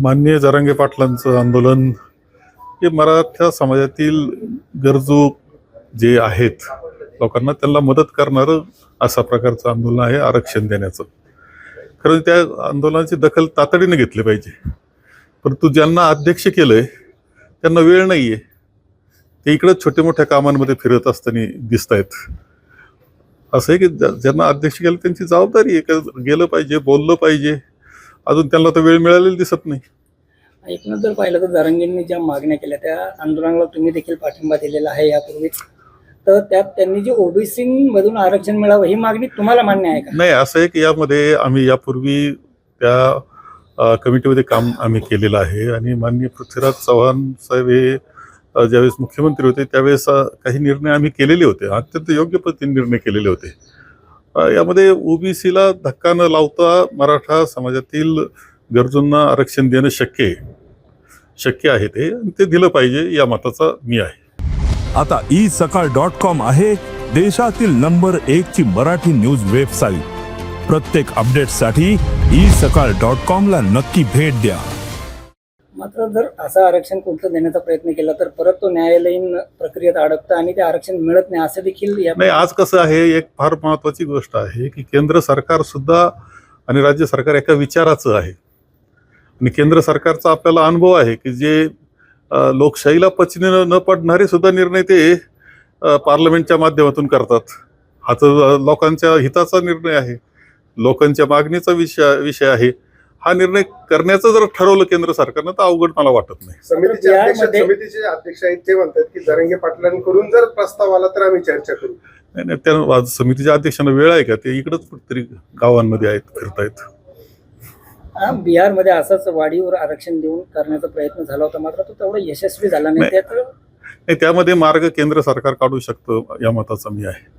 माननीय जरांगे पाटलांचं आंदोलन हे मराठा समाजातील गरजू जे आहेत लोकांना त्यांना मदत करणारं असा प्रकारचं आंदोलन आहे आरक्षण देण्याचं. खरं त्या आंदोलनाची दखल तातडीने घेतली पाहिजे. परंतु ज्यांना अध्यक्ष केलंय त्यांना वेळ नाही आहे ते इकडं छोट्या मोठ्या कामांमध्ये फिरत असताना दिसत आहेत असं आहे की ज्या- ज्यांना अध्यक्ष केलं त्यांची जबाबदारी आहे. का गेलं पाहिजे बोललं पाहिजे. अजून त्यांना तर वेळ मिळालेली दिसत नाही. एकूणच जर पाहिलं तर जरांगींनी ज्या मागण्या केल्या त्या आंदोलनाला तुम्ही देखील पाठिंबा दिलेला आहे यापूर्वीच. तर त्यात त्यांनी जे ओबीसी मधून आरक्षण मिळावं ही मागणी तुम्हाला मान्य आहे का? नाही असं आहे की यामध्ये आम्ही यापूर्वी त्या कमिटीमध्ये काम आम्ही केलेलं आहे आणि माननीय पृथ्वीराज चव्हाण साहेब हे ज्यावेळेस मुख्यमंत्री होते त्यावेळेस काही निर्णय आम्ही केलेले होते. अत्यंत योग्य पद्धतीने निर्णय केलेले होते. यामध्ये ओबीसीला धक्का न लावता मराठा समाजातील गरजूंना आरक्षण देणं शक्य आहे. शक्य आहे ते. ते दिलं पाहिजे या मताचा मी आहे. आता ई सकाळ डॉट कॉम आहे देशातील नंबर एक ची मराठी न्यूज वेबसाईट. प्रत्येक अपडेटसाठी ई सकाळ डॉट कॉम ला नक्की भेट द्या. मात्र जर असं आरक्षण कुठलं देण्याचा प्रयत्न केला तर परत तो न्यायालयीन प्रक्रियेत अडकतं आणि ते आरक्षण मिळत नाही असं देखील नाही आज कसं आहे एक फार महत्वाची गोष्ट आहे की केंद्र सरकार सुद्धा आणि राज्य सरकार एका विचाराचं आहे. आणि केंद्र सरकारचा आपल्याला अनुभव आहे की जे लोकशाहीला पचने न- पडणारे सुद्धा निर्णय ते पार्लमेंटच्या माध्यमातून करतात. हा तर लोकांच्या हिताचा निर्णय आहे. लोकांच्या मागणीचा विषय विषय आहे. हा निर्णय करण्याचं जर ठरवलं केंद्र सरकारनं तर अवघड मला वाटत नाही. समितीचे अध्यक्ष समितीचे अध्यक्ष आहेत ते म्हणतात की जरंगे पाटलांकडून जर प्रस्ताव आला तर आम्ही चर्चा करू. नाही नाही त्या समितीच्या अध्यक्षांना वेळ आहे का? ते इकडंच कुठेतरी गावांमध्ये आहेत फिरतायत. हा, बिहारमध्ये असंच वाढीवर आरक्षण देऊन करण्याचा प्रयत्न झाला होता मात्र तो तेवढा यशस्वी झाला नाही. नाही. त्यात नाही त्यामध्ये मार्ग केंद्र सरकार काढू शकतं या मताचा मी आहे.